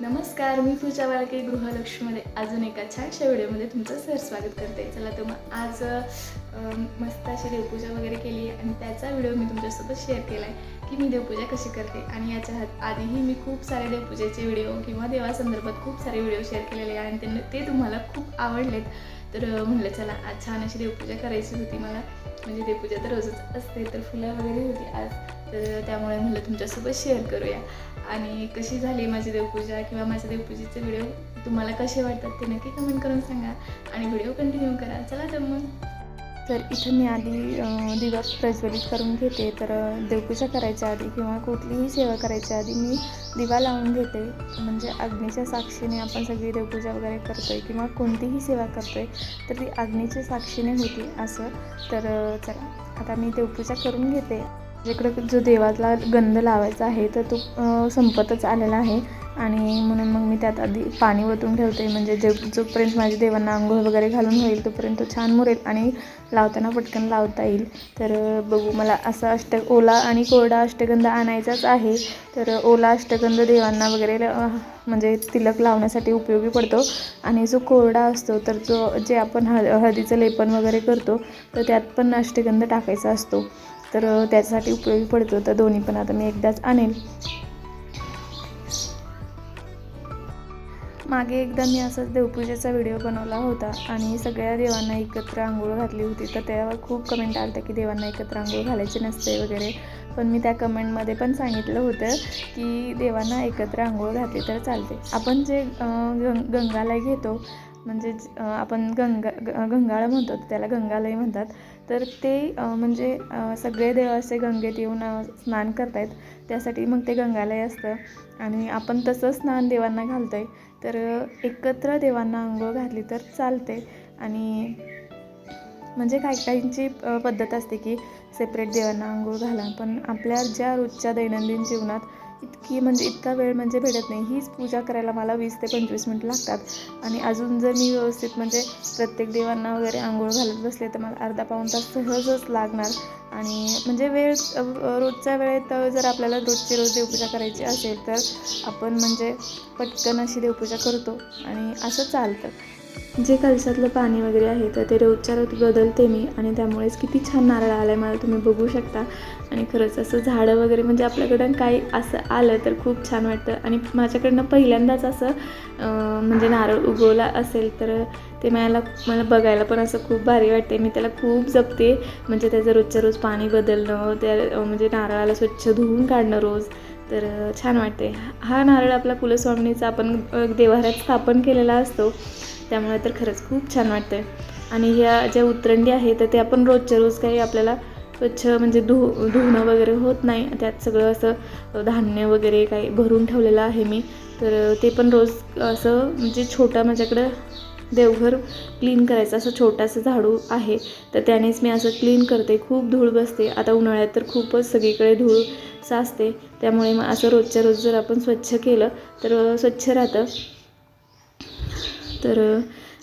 नमस्कार मी पूजा वाळके गृहलक्ष्मीमध्ये अजून एका छानशा व्हिडिओमध्ये तुमचं सर स्वागत करते. चला तर मग आज मस्त अशी देवपूजा वगैरे केली आहे आणि त्याचा व्हिडिओ मी तुमच्यासोबत शेअर केला आहे की मी देवपूजा कशी करते आणि याच्या हात- आधीही मी खूप सारे देवपूजेचे व्हिडिओ किंवा देवासंदर्भात खूप सारे व्हिडिओ शेअर केलेले आहे आणि त्यांना ते तुम्हाला खूप आवडलेत. तर म्हणलं चला आज छान अशी देवपूजा करायची होती मला. म्हणजे देवपूजा तर रोजच असते तर फुलं वगैरे होती आज. तर त्यामुळे म्हणलं तुमच्यासोबत शेअर करूया. आणि कशी झाली माझी देवपूजा किंवा माझ्या देवपूजेचे व्हिडिओ तुम्हाला कसे वाटतात ते नक्की कमेंट करून सांगा. आणि व्हिडिओ कंटिन्यू करा. चला तर मग. तर इथं मी आधी दिवा प्रज्वलित करून घेते. तर देवपूजा करायच्या आधी किंवा कुठलीही सेवा करायच्या आधी मी दिवा लावून घेते. म्हणजे अग्नीच्या साक्षीने आपण सगळी देवपूजा वगैरे करतो आहे किंवा कोणतीही सेवा करतो आहे तर ती अग्नीच्या साक्षीने होती असं. तर चला. आता मी देवपूजा करून घेते. इकडं जो देवाला गंध लावायचा आहे तर तो संपतच आलेला आहे. आणि म्हणून मग मी त्यात आधी पाणी ओतून ठेवते. म्हणजे जे जोपर्यंत माझ्या देवांना आंघोळ वगैरे घालून होईल तोपर्यंत तो छान मुरेल आणि लावताना पटकन लावता येईल. तर बघू मला असा अष्ट ओला आणि कोरडा अष्टगंध आणायचाच आहे. तर ओला अष्टगंध देवांना वगैरे म्हणजे तिलक लावण्यासाठी उपयोगी पडतो. आणि जो कोरडा असतो तर जो जे आपण हळ हळदीचं लेपन वगैरे करतो तर त्यात पण अष्टगंध टाकायचा असतो. तर त्याच्यासाठी उपयोगी पडतो. तर दोन्ही पण आता मी एकदाच आणेल मागे एकदा मी असाच देवपूजेचा व्हिडिओ बनवला होता आणि सगळ्या देवांना एकत्र आंघोळ घातली होती. तर त्यावर खूप कमेंट आल्या की देवांना एकत्र आंघोळ घालायची नसते वगैरे. पण मी त्या कमेंटमध्ये पण सांगितलं होतं की देवांना एकत्र आंघोळ घातली तर चालते. आपण जे गंग गंगालय घेतो म्हणजे आपण गंगा गंगाळ म्हणतो त्याला गंगालय म्हणतात. तर ते म्हणजे सगळे देव असे गंगेत येऊन स्नान करतायत. त्यासाठी मग ते गंगालय असतं. आणि आपण तसं स्नान देवांना घालतो आहे तर एकत्र देवांना आंघोळ घातली तर चालते आणि म्हणजे काही काहींची पद्धत असते की सेपरेट देवांना आंघोळ घाला. पण आपल्या ज्या रोजच्या दैनंदिन जीवनात इतकी म्हणजे इतका वेळ म्हणजे भेटत नाही. हीच पूजा करायला मला वीस ते पंचवीस मिनटं लागतात. आणि अजून जर मी व्यवस्थित म्हणजे प्रत्येक देवांना वगैरे आंघोळ घालत बसले तर मला अर्धा पाऊण तास सहजच लागणार. आणि म्हणजे वेळ रोजच्या वेळेत जर आपल्याला रोजची रोज देवपूजा करायची असेल तर आपण म्हणजे पटकन अशी देवपूजा करतो. आणि असं चालतं. जे कलशातलं पाणी वगैरे आहे तर ते रोजच्या रोज बदलते मी आणि त्यामुळेच किती छान नारळ आला आहे मला. तुम्ही बघू शकता. आणि खरंच असं झाडं वगैरे म्हणजे आपल्याकडं काही असं आलं तर खूप छान वाटतं. आणि माझ्याकडनं पहिल्यांदाच असं म्हणजे नारळ उगवला असेल तर ते मला मला बघायला पण असं खूप भारी वाटते मी त्याला खूप जपते. म्हणजे त्याचं रोजच्या रोज पाणी बदलणं त्या म्हणजे नारळाला स्वच्छ धुवून काढणं रोज. तर छान वाटते हा नारळ आपला कुलस्वामिनीचा आपण देवाऱ्यात स्थापन केलेला असतो. त्यामुळे तर खरंच खूप छान वाटतं आणि ह्या ज्या उतरंडी आहे तर ते आपण रोजच्या रोज काही आपल्याला स्वच्छ म्हणजे धु धुणं वगैरे होत नाही. त्यात सगळं असं धान्य वगैरे काही भरून ठेवलेलं आहे मी. तर ते पण रोज असं म्हणजे छोटा माझ्याकडं देवघर क्लीन करायचं असं छोटासा झाडू आहे. तर त्यानेच मी असं क्लीन करते. खूप धूळ बसते. आता उन्हाळ्यात तर खूपच सगळीकडे धूळ साचते. त्यामुळे मग असं रोजच्या रोज जर आपण स्वच्छ केलं तर स्वच्छ राहतं. तर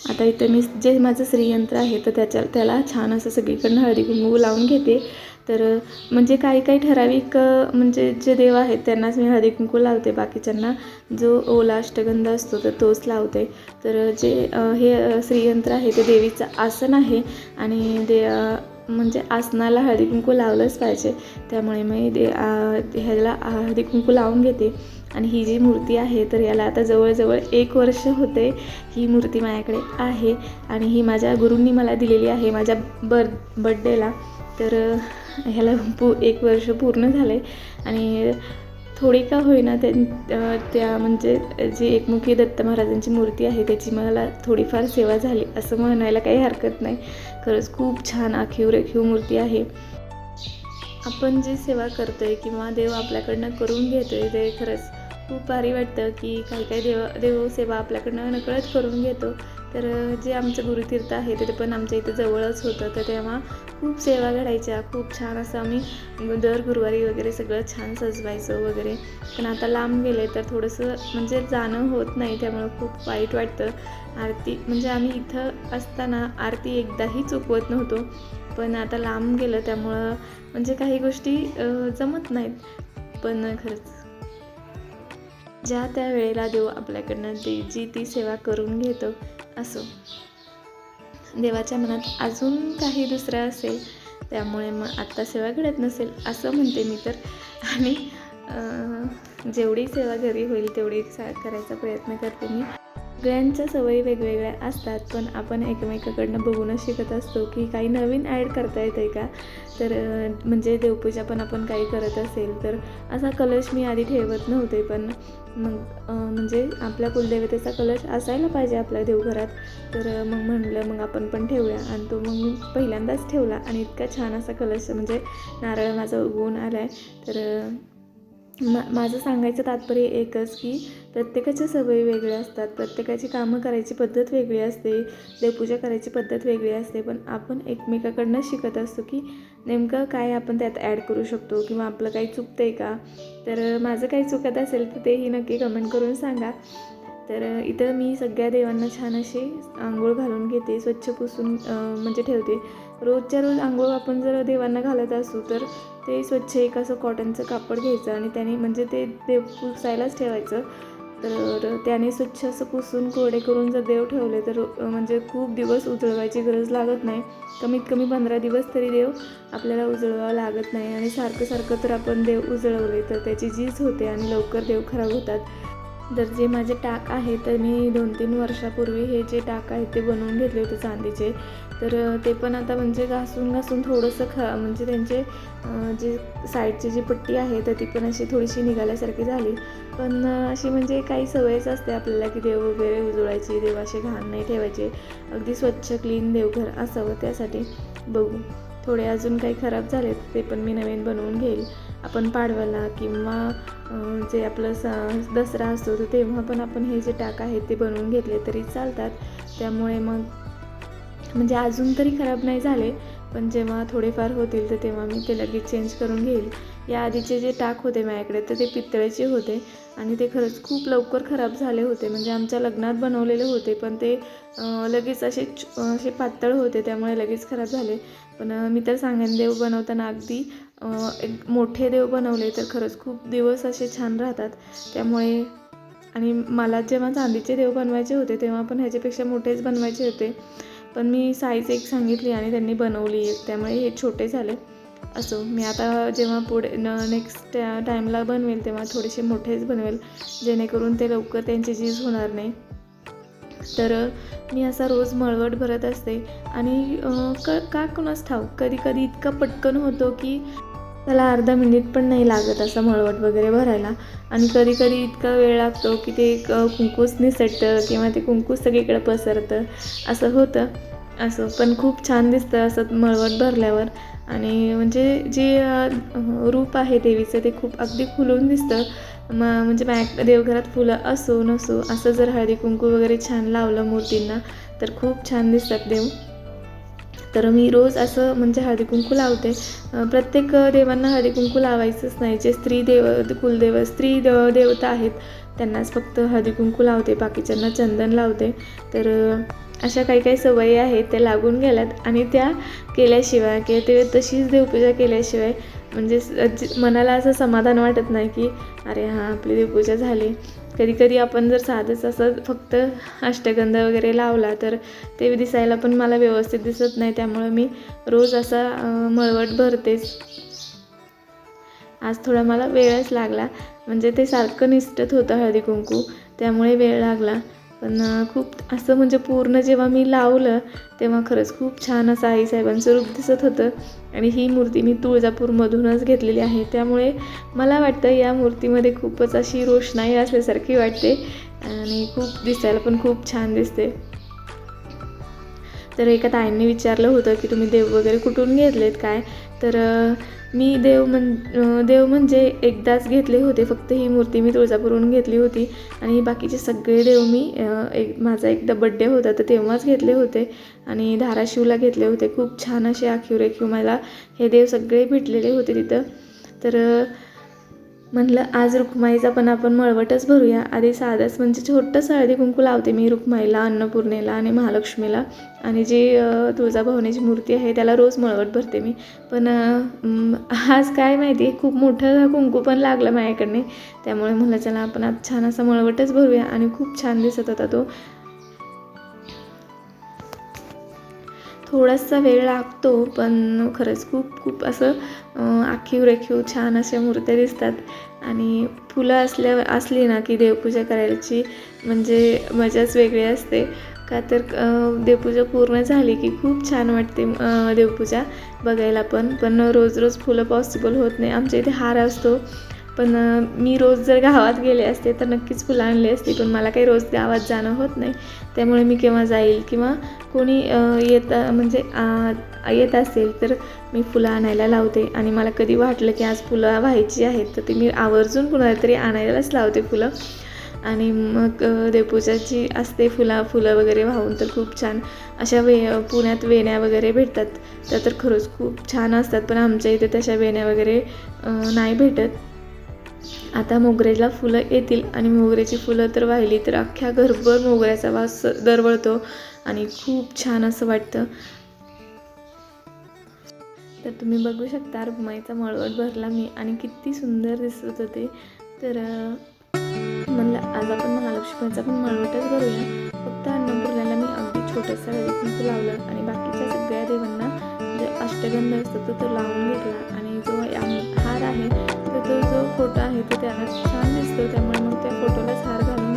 आता इथं मी जे माझं श्रीयंत्र आहे तर त्याच्या त्याला छान असं सगळीकडनं हळदी कुंकू लावून घेते. तर म्हणजे काही काही ठराविक म्हणजे जे देव आहेत त्यांनाच मी हळदी कुंकू लावते. बाकीच्यांना जो ओला अष्टगंध असतो तर तोच लावते. तर जे हे श्रीयंत्र आहे ते देवीचं आसन आहे. आणि दे म्हणजे आसनाला हळदी कुंकू लावलंच पाहिजे. त्यामुळे मी दे ह्याला हळदी कुंकू लावून घेते. आणि ही जी मूर्ती आहे तर याला आता जवळजवळ एक वर्ष होते ही मूर्ती माझ्याकडे आहे. आणि ही माझ्या गुरूंनी मला दिलेली आहे माझ्या बर बड्डेला तर ह्याला पू एक वर्ष पूर्ण झालं आहे आणि थोडी का होईना त्या त्या म्हणजे जी एकमुखी दत्त महाराजांची मूर्ती आहे त्याची मला थोडीफार सेवा झाली असं म्हणायला काही हरकत नाही. खरंच खूप छान आखीव रेखीव मूर्ती आहे. आपण जी सेवा करतोय किंवा देव आपल्याकडनं करून घेतोय ते खरंच खूप भारी वाटतं की काही काही देव देवसेवा आपल्याकडनं नकळत करून घेतो. तर जे आमचं गुरुतीर्थ आहे ते पण आमच्या इथं जवळच होतं. तर तेव्हा खूप सेवा घडायच्या. खूप छान असं आम्ही दर गुरुवारी वगैरे सगळं छान सजवायचं वगैरे. पण आता लांब गेले तर थोडंसं म्हणजे जाणं होत नाही. त्यामुळं खूप वाईट वाटतं. आरती म्हणजे आम्ही इथं असताना आरती एकदाही चुकवत नव्हतो. पण आता लांब गेलं त्यामुळं म्हणजे काही गोष्टी जमत नाहीत. पण खरंच. ज्या त्या वेळेला देव आपल्याकडनं ती जी ती सेवा करून घेतो असो. देवाच्या मनात अजून काही दुसरं असेल त्यामुळे मग आत्ता सेवा घडत नसेल असं म्हणते मी तर. आणि जेवढी सेवा घरी होईल तेवढी सा करायचा प्रयत्न करते मी. सगळ्यांच्या सवयी वेगवेगळ्या असतात पण आपण एकमेकाकडनं बघूनच शिकत असतो की काही नवीन ॲड करता येतं का? तर म्हणजे देवपूजा पण आपण काही करत असेल तर असा कलश मी आधी ठेवत नव्हते पण मग म्हणजे आपल्या कुलदेवतेचा कलश असायला पाहिजे आपल्या देवघरात. तर मग म्हणलं मग आपण पण ठेवूया. आणि तो मग मी पहिल्यांदाच ठेवला आणि इतका छान असा कलश म्हणजे नारळ माझा उगवून आला आहे तर मा माझं सांगायचं तात्पर्य एकच की प्रत्येकाच्या सवयी वेगळ्या असतात. प्रत्येकाची कामं करायची पद्धत वेगळी असते. देवपूजा करायची पद्धत वेगळी असते. पण आपण एकमेकाकडनं शिकत असतो की नेमकं काय आपण त्यात ॲड करू शकतो किंवा आपलं काही चुकतं आहे का? तर माझं काही चुकत असेल तर तेही नक्की कमेंट करून सांगा. तर इथं मी सगळ्या देवांना छान अशी आंघोळ घालून घेते. स्वच्छ पुसून म्हणजे ठेवते. रोजच्या रोज आंघोळ आपण जर देवांना घालत असू तर ते स्वच्छ एक असं कॉटनचं कापड घ्यायचं आणि त्याने म्हणजे ते देव पुसायलाच ठेवायचं. तर त्याने स्वच्छ असं पुसून कोरडे करून जर देव ठेवले तर म्हणजे खूप दिवस उजळवायची गरज लागत नाही. कमीत कमी पंधरा दिवस तरी देव आपल्याला उजळवावं लागत नाही. आणि सारखं सारखं तर आपण देव उजळवले तर त्याची झीज होते आणि लवकर देव खराब होतात. तर जे माझे टाक आहे तर मी दोन तीन वर्षापूर्वी हे जे टाक आहेत ते बनवून घेतले होते चांदीचे. तर ते पण आता म्हणजे घासून घासून थोडंसं ख म्हणजे त्यांचे जे साईडची जी पट्टी आहे तर ती पण अशी थोडीशी निघाल्यासारखी झाली. पण अशी म्हणजे काही सवयच असते आपल्याला की देव वगैरे उजळायची देव असे घाण नाही ठेवायचे. अगदी स्वच्छ क्लीन देवघर असावं त्यासाठी. बघू. थोडे अजून काही खराब झाले ते पण मी नवीन बनवून घेईल. आपण पाडवाला किंवा जे आपलं स दसरा असतो तर तेव्हा पण आपण हे जे टाक आहेत ते बनवून घेतले तरी चालतात. त्यामुळे मग म्हणजे अजून तरी खराब नाही झाले पण जेव्हा थोडेफार होतील तर तेव्हा मी ते लगेच चेंज करून घेईल. या आधीचे जे टाक होते माझ्याकडे तर ते पितळेचे होते आणि ते खरंच खूप लवकर खराब झाले होते. म्हणजे आमच्या लग्नात बनवलेले होते पण ते लगेच असे च- असे पातळ होते त्यामुळे लगेच खराब झाले. पण मी तर सांगेन देव बनवताना अगदी एक मोठे देव बनवले तर खरंच खूप दिवस असे छान राहतात. त्यामुळे आणि मला जेव्हा चांदीचे देव बनवायचे होते तेव्हा पण ह्याच्यापेक्षा मोठेच बनवायचे होते. पण मी साईज एक सांगितली आणि त्यांनी बनवली. एक त्यामुळे हे छोटे झाले. असो. मी आता जेव्हा पुढे न नेक्स्ट टाईमला बनवेल तेव्हा थोडेसे मोठेच बनवेल. जेणेकरून ते लवकर त्यांची झीज होणार नाही. तर मी असा रोज मळवट भरत असते. आणि क का कुणास ठाऊक? कधी कधी इतका पटकन होतो की त्याला अर्धा मिनिट पण नाही लागत असं मळवट वगैरे भरायला. आणि कधी कधी इतका वेळ लागतो की ते एक कुंकूस निसटतं किंवा ते कुंकूस सगळीकडे पसरतं. असं होतं. असं. पण खूप छान दिसतं असं मळवट भरल्यावर. आणि म्हणजे जे रूप आहे देवीचं ते खूप अगदी फुलून दिसतं. म म्हणजे मॅ देवघरात फुलं असो नसो असं जर हळदी कुंकू वगैरे छान लावलं मूर्तींना तर खूप छान दिसतात देव. तर मी रोज असं म्हणजे हळदीकुंकू लावते. प्रत्येक देवांना हळदीकुंकू लावायचंच नाही. जे स्त्री देव कुलदेव स्त्री देव देवता आहेत त्यांनाच फक्त हळदीकुंकू लावते. बाकीच्यांना चंदन लावते. तर अशा काही काही सवयी आहेत त्या लागून गेल्यात. आणि त्या केल्याशिवाय किंवा ते तशीच देवपूजा केल्याशिवाय म्हणजे मनाला असं समाधान वाटत नाही की अरे हां आपली देवपूजा झाली. कधी कधी आपण जर साधंच असं फक्त अष्टगंध वगैरे लावला तर ते दिसायला पण मला व्यवस्थित दिसत नाही त्यामुळे मी रोज असा मळवट भरतेच. आज थोडा मला वेळच लागला म्हणजे ते सारखं निसटत होतं हळदी कुंकू त्यामुळे वेळ लागला. पण खूप असं म्हणजे पूर्ण जेव्हा मी लावलं तेव्हा खरंच खूप छान असं आईसाहेबांचं रूप दिसत होतं. आणि ही मूर्ती मी तुळजापूरमधूनच घेतलेली आहे. त्यामुळे मला वाटतं या मूर्तीमध्ये खूपच अशी रोषणाई असल्यासारखी वाटते. आणि खूप दिसायला पण खूप छान दिसते. तर एका ताईंनी विचारलं होतं की तुम्ही देव वगैरे कुठून घेतलेत काय? तर मी देव म्हण देव म्हणजे एकदाच घेतले होते. फक्त ही मूर्ती मी तुळजापूरहून घेतली होती. आणि बाकीचे सगळे देव मी एक माझा एकदा बड्डे होता तर तेव्हाच घेतले होते. आणि धाराशिवला घेतले होते. खूप छान असे आखीव रेखीव मला हे देव सगळे भेटलेले होते तिथं. तर म्हणलं आज रुक्माईचा पण आपण मळवटच भरूया. आधी साधाच म्हणजे छोटंसं हळदी कुंकू लावते मी रुक्माईला अन्नपूर्णेला आणि महालक्ष्मीला. आणि जी तुळजाभवनीची तुळजाभवानीची मूर्ती आहे त्याला रोज मळवट भरते मी. पण आज काय माहिती खूप मोठं कुंकू पण लागलं माझ्याकडने. त्यामुळे म्हणलं चला आपण आज छान असा मळवटच भरूया. आणि खूप छान दिसत होता तो. थोडासा वेळ लागतो पण खरंच खूप खूप असं आखीव रेखीव छान अशा मूर्त्या दिसतात. आणि फुलं असल्या असली ना की देवपूजा करायची म्हणजे मजाच वेगळी असते. का तर देवपूजा पूर्ण झाली की खूप छान वाटते देवपूजा बघायला पण. पण रोज रोज फुलं पॉसिबल होत नाही. आमच्या इथे हार असतो. पण मी रोज जर गावात गेले असते तर नक्कीच फुलं आणली असती पण मला काही रोज गावात जाणं होत नाही. त्यामुळे मी केव्हा जाईल किंवा कोणी येत म्हणजे आ, येत असेल तर मी फुलं आणायला लावते. आणि मला कधी वाटलं की आज फुलं व्हायची आहेत तर ती मी आवर्जून कुणाला तरी आणायलाच लावते फुलं. आणि मग देवपूजाची असते फुला फुलं वगैरे वाहून तर खूप छान अशा वे पुण्यात वेण्या वगैरे भेटतात. त्या तर खरंच खूप छान असतात पण आमच्या इथे तशा वेण्या वगैरे नाही भेटत. आता मोगऱ्याला फुलं येतील आणि मोगऱ्याची फुलं तर वाहिली तर अख्ख्या घरभर मोगऱ्याचा वास दरवळतो आणि खूप छान असं वाटतं. तर तुम्ही बघू शकता रुमाईचा मळवट भरला मी आणि किती सुंदर दिसत होते. तर म्हणलं आज आपण महालक्ष्मीचा पण मळवटच भरूया फक्त अन्नपूर्णाला मी अगदी छोटंसं हळदी लावलं आणि बाकीच्या सगळ्या देवांना जे अष्टगंध असतो तो तो लावून घेतला आणि जो हार आहे. तर तो जो फोटो आहे तो त्याला छान दिसतो. त्यामुळे मग त्या फोटोलाच हार घालून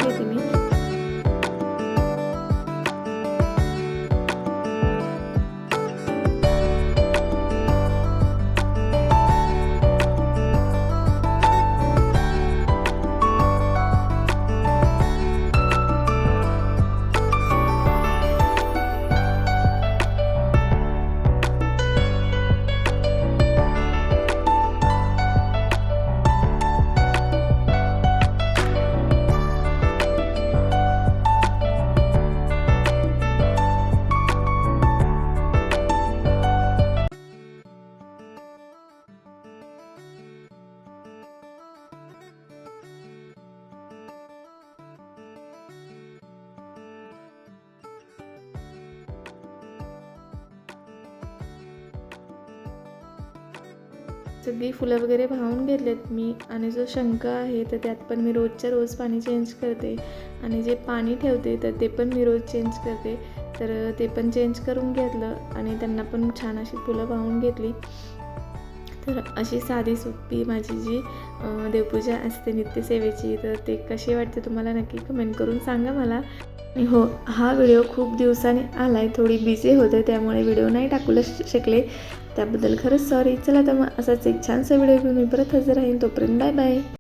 सगळी फुलं वगैरे वाहून घेतलेत मी. आणि जो शंख आहे तर त्यात पण मी रोजच्या रोज पाणी चेंज करते. आणि जे पाणी ठेवते तर ते पण मी रोज चेंज करते. तर ते पण चेंज करून घेतलं आणि त्यांना पण छान अशी फुलं वाहून घेतली. तर अशी साधी सोपी माझी जी देवपूजा असते नित्यसेवेची तर ते कशी वाटते तुम्हाला नक्की कमेंट करून सांगा मला. आणि हो हा व्हिडिओ खूप दिवसांनी आला आहे थोडी बिझी होते त्यामुळे व्हिडिओ नाही टाकू शकले. त्याबद्दल खरंच सॉरी चला तर मग असाच एक छानसा व्हिडिओ घेऊन मी परत हजर राहीन. तोपर्यंत बाय बाय